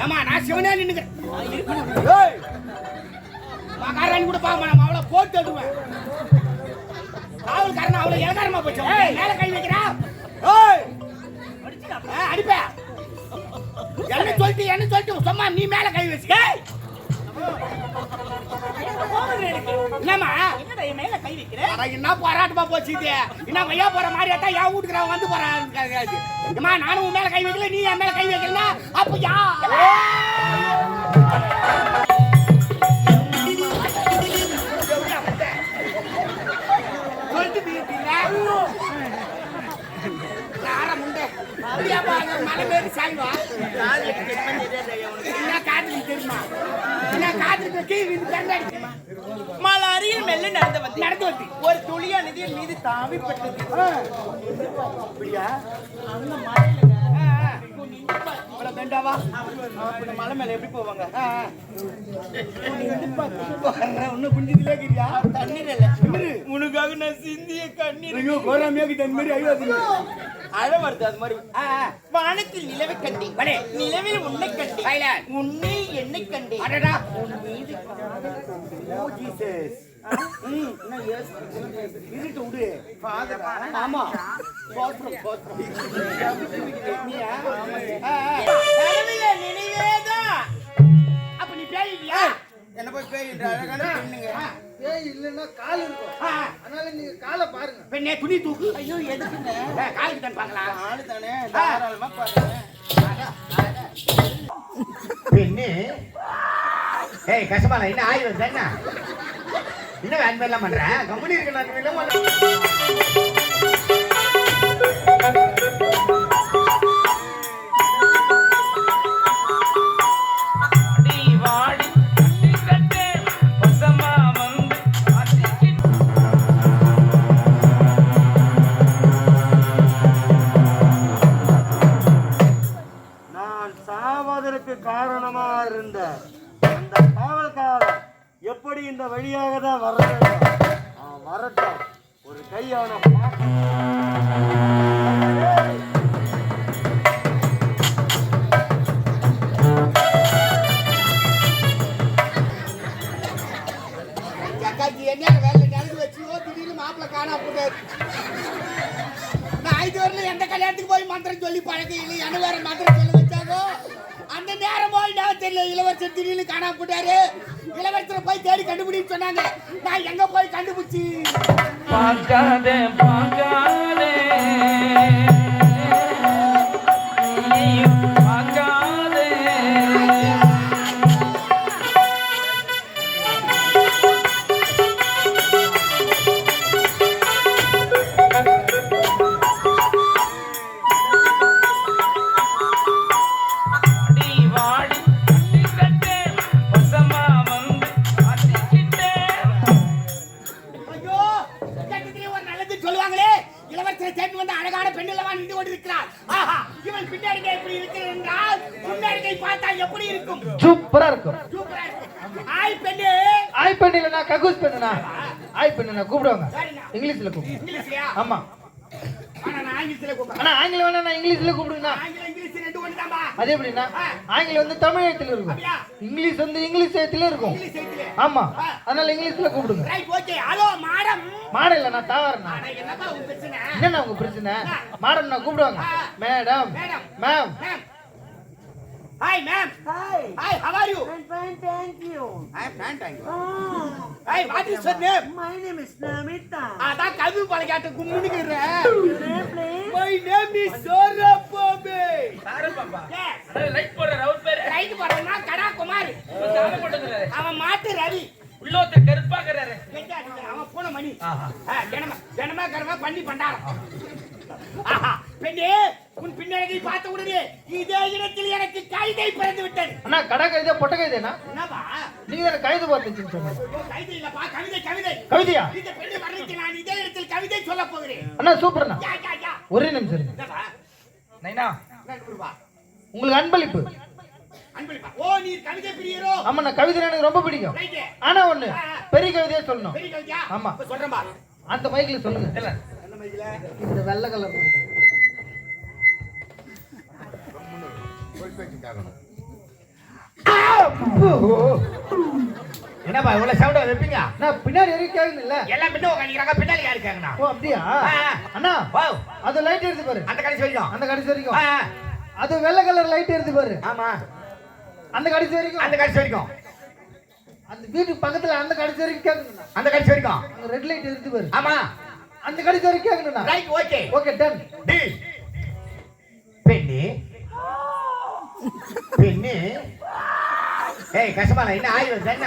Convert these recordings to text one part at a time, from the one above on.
ஏமா நான் சிவனே நின்னுக்கிறேன் மகாராணி கூட பாக்க நான் அவளை போட்டு விடுவேன் காவல்காரன் அவளை இலகாரமா போச்சு. மேல கை வைக்கிறா. ஏய் அடிச்சுடா. ஆ, அடிப்பே. என்ன சொல்லிட்டு என்ன சொல்லிட்டு சும்மா நீ மேல கை வச்சு. ஏய் என்னம்மா மேல கை வைக்கிற? என்ன போராட்டமா போச்சு இது? என்ன வையா போற மாதிரி தான் என் வீட்டுக்கு வந்து போறான். அம்மா நானும் உன் மேல கை வைக்கல நீ என் மேல கை வைக்கலனா அப்ப யா மலை மேரி சாய்வா? காதுக்கு தெரியுமா? காதுக்கு கீழ் விழுந்து கண்ணாடி தெரியுமா? மலை அருகில் மெல்ல நடந்து வந்து நடந்து வந்து ஒரு துளியானது என் மீது தாவி பட்டது அப்படியா அந்த மலையில அப்ப மலை மேல எப்படி போவாங்க? ஒன்னும் புரிஞ்சதுல இருக்கிறியா தண்ணீர் இல்ல. உனக்காக நான் சிந்திய கண்ணீர். ஐயோ கோராமியா கிட்ட இந்த மாதிரி அழ வருது அது மாதிரி. வானத்தில் நிலவை கண்டேன். வடே. நிலவில் உன்னை சைலண்ட். உன்னை என்னை கண்டேன். அடடா. உன் மீது ஓ ஜீசஸ். இருட்டு விடு ஃபாதரா? ஆமா சோத்திரம் சோத்திரம் நீயா? ஆ, ஆ. கடவுளே, நினைவேதான். அப்ப நீ பேய் இல்லையா என்ன போய் பேய் என்ற அழகான பெண்ணுங்க ஆ, ஏய் இல்லைன்னா கால் இருக்கும் அதனால நீங்க காலை பாருங்க பெண்ணே துணி தூக்கு ஐயோ எதுக்குங்க ஏ, காலுக்கு தான் பார்க்கலாம் ஆளு தானே தாராளமா பாருங்க பெண்ணு ஏய் கசமால என்ன ஆய் வருது என்ன என்ன வேன் எல்லாம் பண்ற? கம்பெனி இருக்கு நான் எல்லாம் பண்றேன். வாடி வாடி கட்டி கட்டு பசமா வந்து ஆட்டிக்கிட்டு நான் சாவதற்கு காரணமா இருந்த எப்படி இந்த வழியாக தான் வர வரட்டும். ஒரு கையான என்ன வேலை திடீர்னு நான் எந்த கல்யாணத்துக்கு போய் மந்திரம் சொல்லி பழக்கம் இல்லை? என்ன வேற மந்திரம் சொல்லி வச்சாங்க? அந்த நேரம் போய் தெரியல இளவரசர் திடீர்னு காணாம போட்டாரு இளவரசரை போய் தேடி கண்டுபிடின்னு சொன்னாங்க. நான் எங்க போய் கண்டுபிடிச்சி? பார்க்காதே பார்க்காதே. ஆங்கிலத்துல ஆனா ஆங்கிலம் வேணா நான் இங்கிலீஷ்ல கூப்பிடுங்கண்ணா ஆங்கிலம் இங்கிலீஷ் ரெண்டு ஒண்ணுதான்பா அது எப்படின்னா ஆங்கிலம் வந்து தமிழ் எழுத்துல இருக்கும் இங்கிலீஷ் வந்து இங்கிலீஷ் எழுத்துல இருக்கும். இங்கிலீஷ் எழுத்துல. ஆமா. அதனால இங்கிலீஷ்ல கூப்பிடுங்க. ரைட் ஓகே ஹலோ மேடம் மாடம் இல்ல நான் தாவறேன் அட என்னப்பா உன் பிரச்சனை? என்னண்ணா உங்க பிரச்சனை? மாடம் நான் கூப்பிடுவாங்க. Madam ma'am hi ma'am Hi. Hi how are you I'm fine, thank you. I am fine thank you Oh, hi what is your name my name is Namita. அதான் கல்வி பழகாட்ட கும்முனுக்குற Your name, please? My name is சோரப்பாபே சாரப்பாப்பா yes அதாவது light போடுற அவர் பேரு right போறவனா கடா குமார் சாரம் போட்டுக்கிறாரு. அவன் மாட்டு ரவி. உள்ள ஒருத்தர் கருப்பாக்குறாரு? அவன் பூனை மணி தினம தினமா கரமா பண்ணி பண்டாரம். பெண்ணே உன் பின்னழகை பார்த்த உடனே இதே இடத்தில் எனக்கு கைதை பிறந்து விட்டது. அண்ணா கடை கைதா பொட்ட கைதேனா? என்னப்பா? நீங்க தானே கைது ஐயோ, கைதை இல்லப்பா கவிதை கவிதை. கவிதையா? இந்த பெண்ணை வர்ணித்து நான் இதே இடத்தில் கவிதை சொல்ல போகிறேன். அண்ணா யா யா ஒரே நிமிஷம் இருங்க. நைனா உங்களுக்கு அன்பளிப்பு. அன்பளிப்பா. ஓ நீ கவிதை பிரியரோ. ஆமாண்ணா கவிதை எனக்கு ரொம்ப பிடிக்கும். ஆனா ஒண்ணு பெரிய கவிதையா சொல்லணும். பெரிய கவிதையா? ஆமா. இப்ப சொல்றேன் பா அந்த மைக்ல சொல்லுங்க. இந்த வெள்ளை கலர் என்னப்பா இவ்வளவு சவுண்டா வைப்பீங்க? நான் பின்னாடி வரைக்கும் கேக்குதுல்ல எல்லாம் பின்ன உட்காந்துக்கிறாங்க பின்னாடி யாரு கேட்கணும் ஓ அப்படியா. அண்ணா அது லைட் எடுத்து பாரு. அந்த கடைசி வரைக்கும். அந்த கடைசி வரைக்கும். அது வெள்ளை கலர் லைட் எடுத்து பாரு. ஆமா. அந்த கடைசி வரைக்கும். அந்த கடைசி வரைக்கும். அந்த வீட்டுக்கு பக்கத்துல அந்த கடைசி வரைக்கும் கேக்குதுண்ணா அந்த கடைசி வரைக்கும். ரெட் லைட் எடுத்து பாரு. ஆமா. அந்த கடைசி வரைக்கும் கேக்குதுண்ணா ரைட் ஓகே ஓகே டன் டி பெண்ணு. பெண்ணு. ஏய் கஷ்டமா என்ன ஆய் வருது என்ன?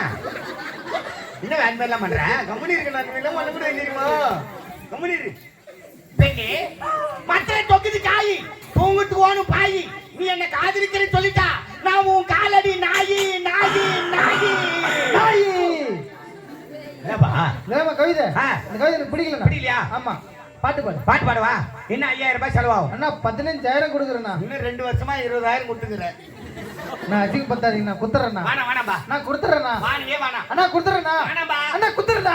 என்ன வேன் மாதிரிலாம் பண்ற? கம்பெனி இருக்கு நான் எல்லாம் பண்ண கூட தெரியுமா கம்பெனி இருக்கு பெண்ணு மத்தல தொக்குது காய். தூங்கிட்டு ஓணும் பாய். நீ என்ன காதலிக்கிறேன்னு சொல்லிட்டா நான் உன் காலடி நாயி நாயி நாயி. நாயி. என்னப்பா? வேமா கவிதை? ஆ. இந்த கவிதை எனக்கு பிடிக்கல பிடிக்கலையா? ஆமா. பாட்டு பாடு. பாட்டு பாடவா? என்ன ஐயாயிரம் ரூபாய் செலவாகும்? அண்ணா பதினஞ்சாயிரம் கொடுக்குறேண்ணா. இன்னும் ரெண்டு வருஷமா இருபதாயிரம் கொடுத்துக்கிறேன். நான் அதிக பத்தாதீங்க நான் குத்துறேண்ணா. வேணாம் வேணாம்பா நான் கொடுத்துறேண்ணா வாணியே வேணாம் அண்ணா கொடுத்துறேண்ணா வேணாம்பா அண்ணா குத்துறேண்ணா.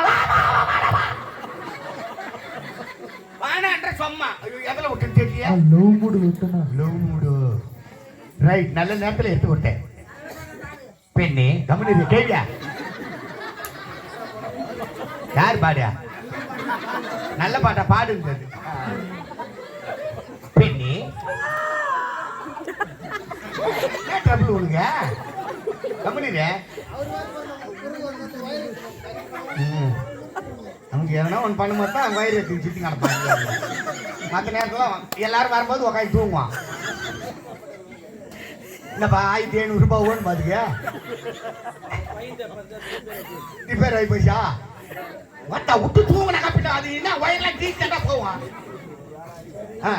வேணான்ற சும்மா. ஐயோ எதுல விட்டுன்னு தெரியல லவ் மூடு விட்டுனா லவ் மூடு. ரைட் நல்ல நேரத்துல எடுத்து விட்டேன் பெண்ணே கேள்வியா யார் பாடியா? நல்ல பாட்டா பாடுங்கிறது பெண்ணே. என்ன ட்ரபிள் உனங்க கம்பெனிரே நமக்கு எதனா ஒன்று பண்ணும்போது தான் வயிறு வச்சு சுற்றி கிடப்பாங்க மற்ற நேரத்தில் எல்லாரும் வரும்போது உட்காந்து தூங்குவான். என்னப்பா ஆயிரத்தி ஐநூறு ரூபாய் ஓன் பாத்துக்க ரிப்பேர் ஆகி போச்சா வட்டா விட்டு தூங்குன கப்பிட்டா அது என்ன? வயர்லாம் டீச்சண்டா போவான் ஆ.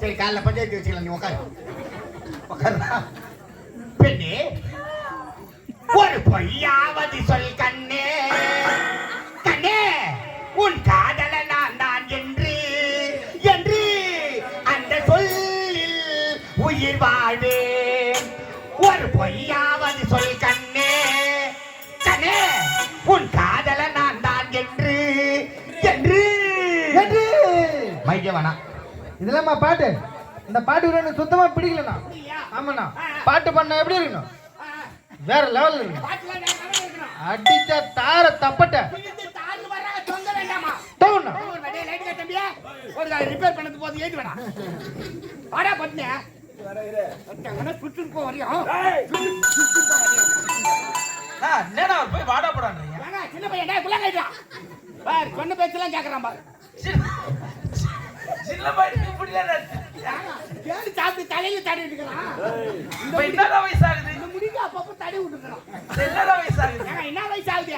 சரி காலைல பஞ்சாயத்து வச்சுக்கலாம் நீ உட்காரு உட்காருடா பெண்ணே ஒரு பொய்யாவது சொல் கண்ணே. கண்ணே உன் காதல நான் தான் என்று என்று அந்த சொல்லில் உயிர் வாழ்வேன். ஒரு பொய்யாவது சொல் கண்ணே. கண்ணே உன் மைய வேணாம். இதெல்லாமா பாட்டு? இந்த பாட்டு எனக்கு சுத்தமா பிடிக்கலண்ணா. ஆமாண்ணா. பாட்டு பண்ண எப்படி இருக்கணும்? வேற லெவல்ல இருக்கணும். அடிச்சா தார தப்பட்ட. தோணும் ரிப்பேர் பண்ணது போது ஏது வேணாம். வாடா பட்னே சுட்டு போ வரையும் என்னடா போய் வாடா போடான்றீங்க? சின்ன பையன் புள்ள கைட்டான். பாரு சொன்ன பேச்செல்லாம் கேக்குறான் பாரு. சின்ன பையனுக்கு இப்படிலாம் தேடி சாப்பிட்டு தலையில தடவி விட்டுக்கிறான். இப்ப என்னடா வயசாகுது இந்த முடிக்கு அப்பப்போ தடவி விட்டுக்கிறான். என்னடா வயசாகுது என்ன வயசு ஆகுது?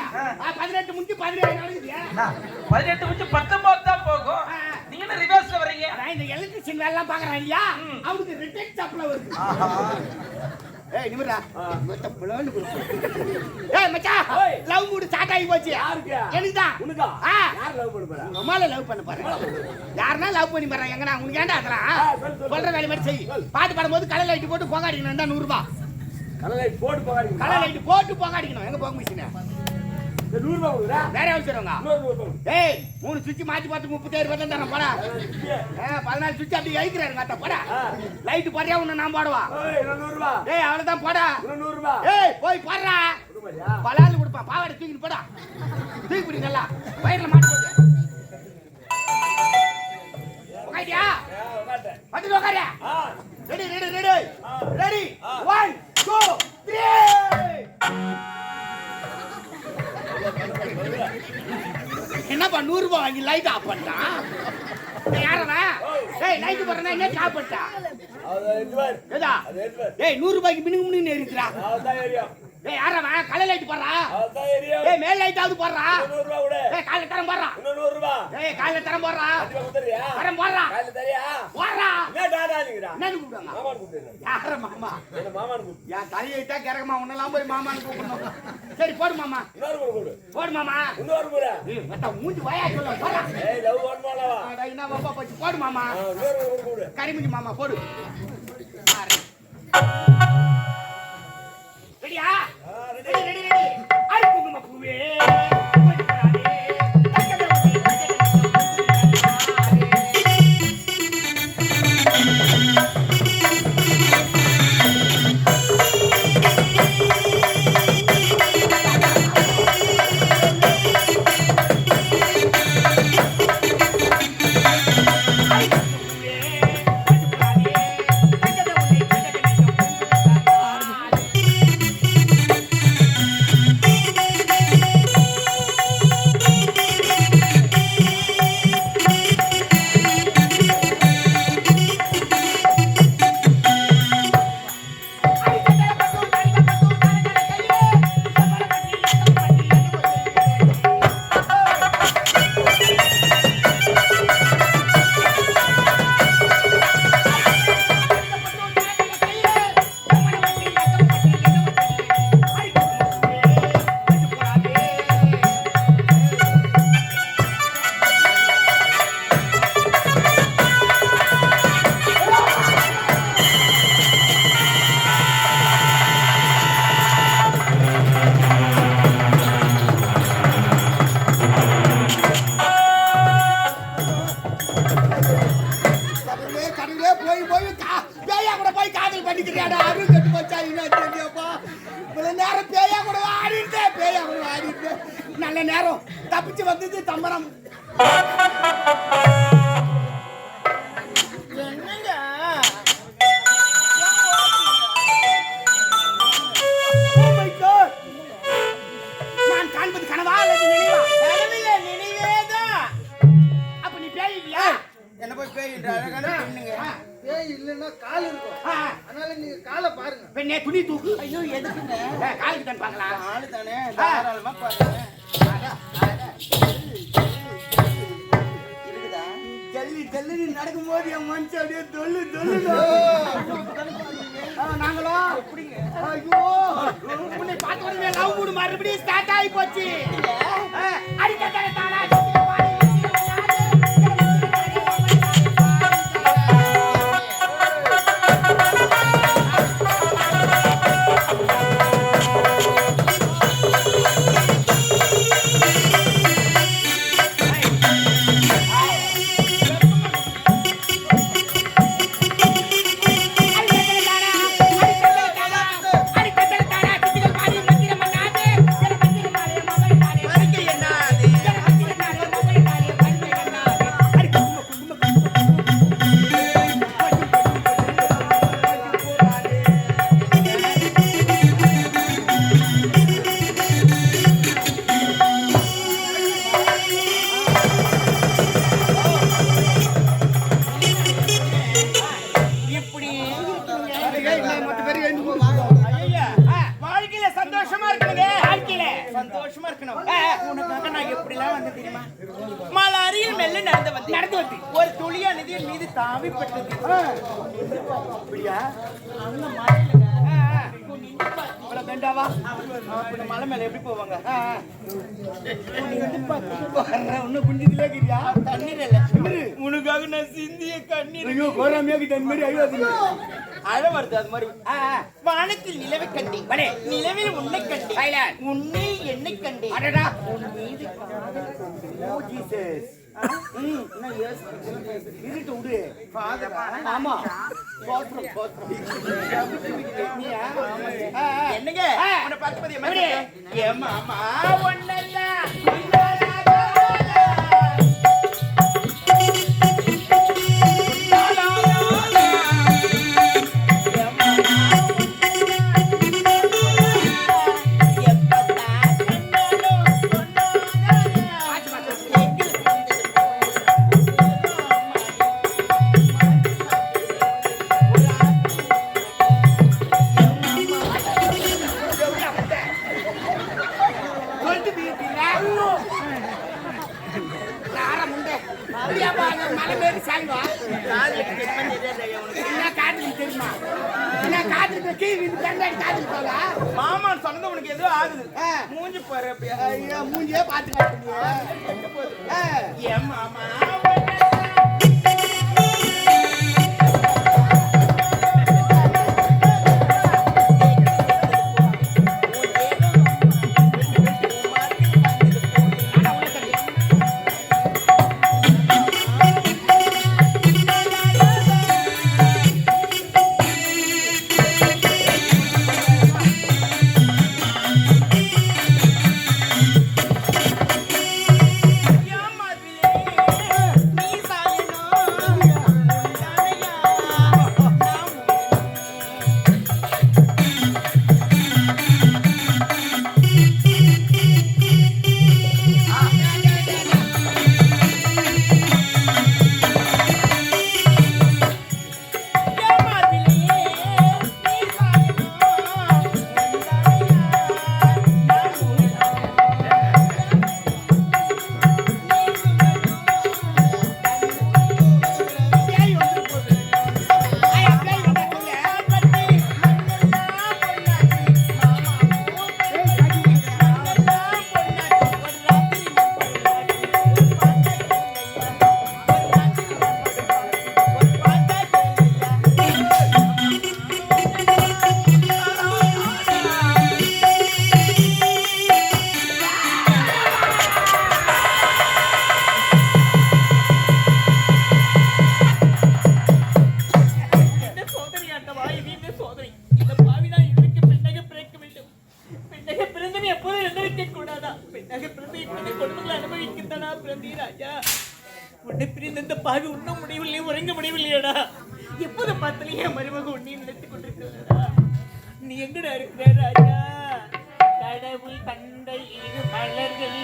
பதினெட்டு முடிஞ்சு பதினேழு அண்ணா, பதினெட்டு முடிச்சு பத்தொன்பது தான் போகும். நீங்க என்ன ரிவர்ஸ்ல வர்றீங்க? அதான் இந்த எலக்ட்ரிஷியன் வேலை எல்லாம் பாக்குறான் இல்லையா அவனுக்கு ரிட்டர்ன் சப்ளை வருது. ஏய் நிமிரா மொத்த. ஏய் மச்சான் லவ் மூடு ஸ்டார்ட் ஆகி போச்சு. யாருக்கு? எனக்கு தான் உனக்கா? ஆ. யார் லவ் பண்ண போறா? லவ் பண்ண போறேன். யாருன்னா லவ் பண்ணி போறான். எங்கடா உனக்கு ஏன்டா அதெல்லாம் சொல்ற வேலை மாதிரி செய். பாட்டு பாடும்போது கலை லைட் போட்டு போக அடிக்கணும் தான் நூறு ரூபாய் கலை லைட் போட்டு போக அடிக்கணும் எங்க போக மிஷின் வேற எவ்வளவு தருவாங்க ஏய் மூணு சுவிட்ச் மாத்தி பார்த்து முப்பத்தாயிரம் ரூபாய் தான் தரேன் போடா பதினாலு சுவிட்ச் அப்படி ஐக்கிறாரு அத்த போடா. லைட் போறியா உன்னை நான் போடுவா? ஏய் அவ்வளவுதான் போடா. ஏய் போய் போடுறா. பலாலு கொடுப்பா பாவாடை தூக்கிட்டு போடா. தூக்கி பிடி நல்லா. பயிரில் மாட்டு உக்காண்டியா வந்து ரெடி ரெடி. என்னப்பா நூறு ரூபாய் வாங்கி லைட் ஆஃப் பண்ணிட்டான் யாரவா ஏய் லைட் போடுறா என்ன சாப்பிட்டா? ஏதா ஏய் நூறு ரூபாய்க்கு மினுக்கு மினுக்கு இருக்கிறா ஏய் யாரவா கலை லைட் போடுறா? மேல் லைட்டாவது போடுறா? ஏய் காலைல தரம் போடுறா. ஏய் காலைல தரம் போடுறா. தரம் போடுறா. போடுறா. என்னன்னு கூப்பிடுவாங்க. யார மாமா? என் தலையிட்டா கிறகமா உன்னெல்லாம் போய் மாமான்னு கூப்பிடணும். சரி போடு மாமா. போடு மாமா. ஏய், மத்த மூஞ்சி வயா சொல்ல போடா. அட, என்ன போச்சு? போடு மாமா. கரிமிஞ்சி மாமா போடு. Yeah. தானே? தாராளமா பார்த்தேன் ஜல்லி ஜல்லி என் மனுஷன் அப்படியே தொல்லு தொல்லு நாங்களோ? எப்படிங்க? ஐயோ. உன்னை பார்த்து மறுபடியும் ஸ்டார்ட் ஆகி போச்சு. அடிக்க மலை மேல எப்படி போவாங்க? ஒன்னும் புண்ணியத்துல கிரியா? தண்ணீர் இல்ல. உனக்காக நான் சிந்திய கண்ணீர் ஐயோ கோராமியா கிட்ட மாதிரி அழுவாதீங்க. அழ நிலவை கண்டி வனே நிலவில் உன்னை கண்டி உன்னை என்னை கண்டி அடடா. உன் மீது ஓ ஜீசஸ் இருட்டு விடு ஆமா. என்னங்க? உன்னை பார்த்து பாத்தியா? ஏமா ஆமா அனுபவிக்கத்தானா ராஜா உன்னை பிரிந்த இந்த பாவி உண்ண முடியவில்லை உறங்க முடியவில்லையாடா. எப்போது பார்த்தாலும் என் மருமக உன்னை நினைத்துக் கொண்டிருக்கிறதா நீ எங்கடா இருக்கிற ராஜா? கடவுள் தந்தை இரு மலர்கள்.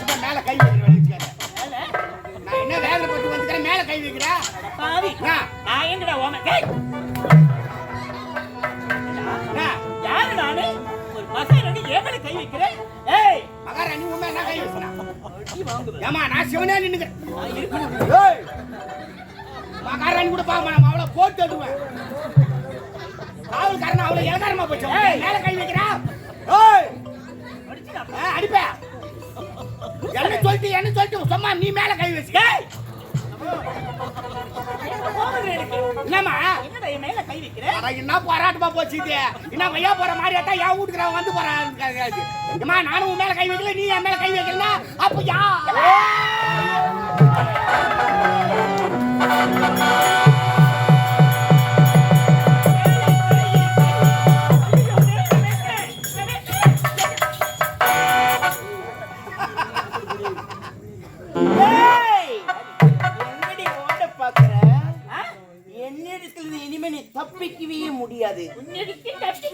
சும்மா மேல கை வைக்கிறேன். நான் என்ன வேதனை பட்டு வந்துக்கிறேன்? மேல கை வைக்கிறேன் பாவி. நான் எங்கடா ஓம யாரு நானு? ஒரு மசாலடி ஏமல கை வைக்கிறேன் ஏய்! மகாராணி உண்மை என்ன கை நான் சிவனே நின்னுக்கிறேன். மகாராணி கூட பாக்க நம்ம அவளை போட்டு காவல்காரன் அவளை இலகாரமா போச்சு. மேல கை வைக்கிறா. என்ன சொல்லிட்டு சும்மா நீ மேல கை வச்சு. ஏய்! போகுது எனக்கு என்னம்மா மேல கை வைக்கிறேன் என்ன போராட்டமா போச்சு இது? என்ன வையா போற மாதிரி ஆட்டா என் வீட்டுக்கு வந்து போறான். நானும் உன் மேல கை வைக்கல நீ என் மேல கை வைக்கல அப்ப யா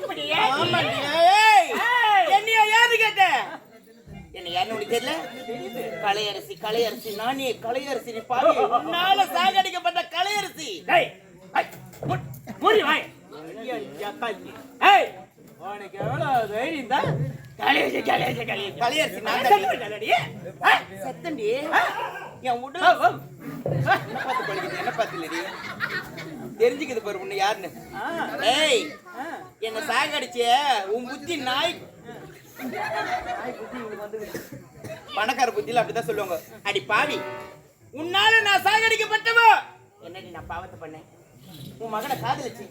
முடியாது! என்னைய ஏது கேட்ட? என்னை உனக்கு தெரியல. கலையரசி கலையரசி நானே கலையரசி நீ பாவி. உன்னால சாகடிக்கப்பட்ட கலையரசி. மூடி வாய். ஏய். உனக்கு எவ்வளவு தைரியம் தான் கலையரசி கலையரசி கலையரசி. கலையரசி நான்? செத்தண்டி என் உடல். என்ன பார்த்து பழகுது என்ன பார்த்து இல்லடி. தெரிஞ்சுக்குது பாரு உன்னை யாருன்னு. ஏய். என்ன சாகடிச்சே உன் புத்தி நாய். பணக்கார புத்தியில அப்படிதான் சொல்லுவாங்க. அடி பாவி உன்னால நான் சாகடிக்கப்பட்டவோ? என்னடி நான் பாவத்தை பண்ணேன்? உன் மகனை காதலிச்சு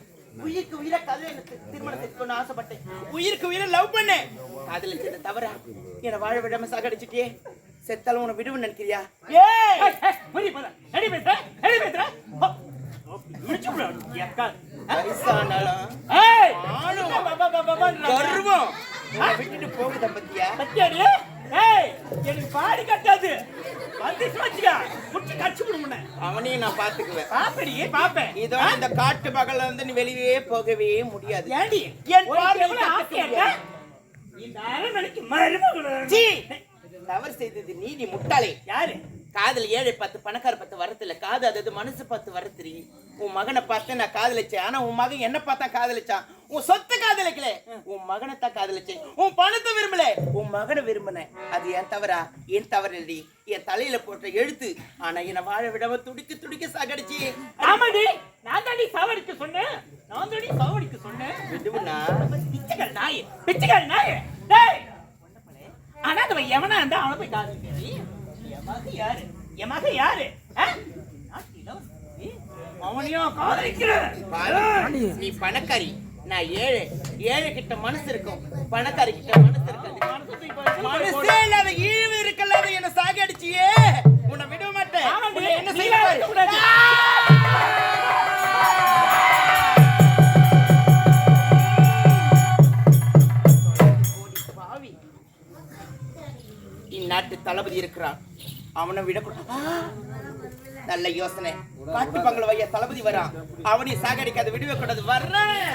உயிருக்கு உயிரை கல்யாண திருமணம் செஞ்சுக்கணும்னு ஆசைப்பட்டேன். உயிருக்கு உயிரை லவ் பண்ணேன். காதலிச்சது தவறா என்னை வாழ விடாம சாகடிச்சிட்டியே. செத்தாலும் உன்னை விடுவேன்னு நினைக்கிறியா? ஏய்! மூடி போடா. எடி பேசுற? எடி பேசுற? கர்வம் விட்டுட்டு போகுத பத்தியா பத்தியாடி? ஏய், எனக்கு பாடி கட்டாது வந்துச்சு வச்சுக்க கடிச்சு விடு முன்ன. அவனையும் நான் பாத்துக்குவேன் பாப்படி, பாப்பேன். இதோட இந்த காட்டு பகல்ல வந்து நீ வெளியே போகவே முடியாது ஏண்டி? என் உனக்கு பார்வை எவ்வளவு ஆசையா இருக்கா? இந்த அரண்மனைக்கு மருமகள்! தவறு செய்தது நீதி முட்டாளே யாரு காதல் ஏழை பத்து பணக்கார பத்து வரத்துல காது அதாவது மனசு பத்து வரத்துரி உன் மகனை பார்த்து நான் காதலிச்சேன். ஆனா உன் மகன் என்ன பார்த்தா காதலிச்சான். உன் சொத்தை காதலிக்கல. உன் மகனை தான் காதலிச்சேன். உன் பணத்தை விரும்பல. உன் மகனை விரும்பினேன் அது என் தவறா? என் தவறு இல்லடி என் தலையில போட்ட எழுத்து. ஆனா என்னை வாழ விடாம துடிக்க துடிக்க சாகடிச்சு. ஆமாடி. நான் தாண்டி சாவடிக்க சொன்னேன். நான் தாண்டி சாவடிக்க சொன்னேன். விடுவுனா பிச்சைக்கார நாய். பிச்சைக்கார நாய். டேய். ஆனா அவன் எவனா இருந்தா அவனை போய் காதலிக்கிறீ மக யாரு? என் மக யாரு? நாட்டு. அவனையும் காதலிக்கிறேன் நீ பணக்காரி. நான் ஏழை ஏழை கிட்ட மனசு இருக்கும். பணக்காரி கிட்ட மனசு இருக்காது. மனசே இல்லாத ஈவு இருக்கல்லாத என்ன சாகடிச்சியே. உன்னை விட மாட்டேன். என்ன செய்ய இந்நாட்டு தளபதி இருக்கிறான். அவனை விடக்கூடாது நல்ல யோசனை. காட்டு பங்கள வைய தளபதி வரான் அவனையும் சாகடிக்காத விடுவே கூடாது வர்றேன்.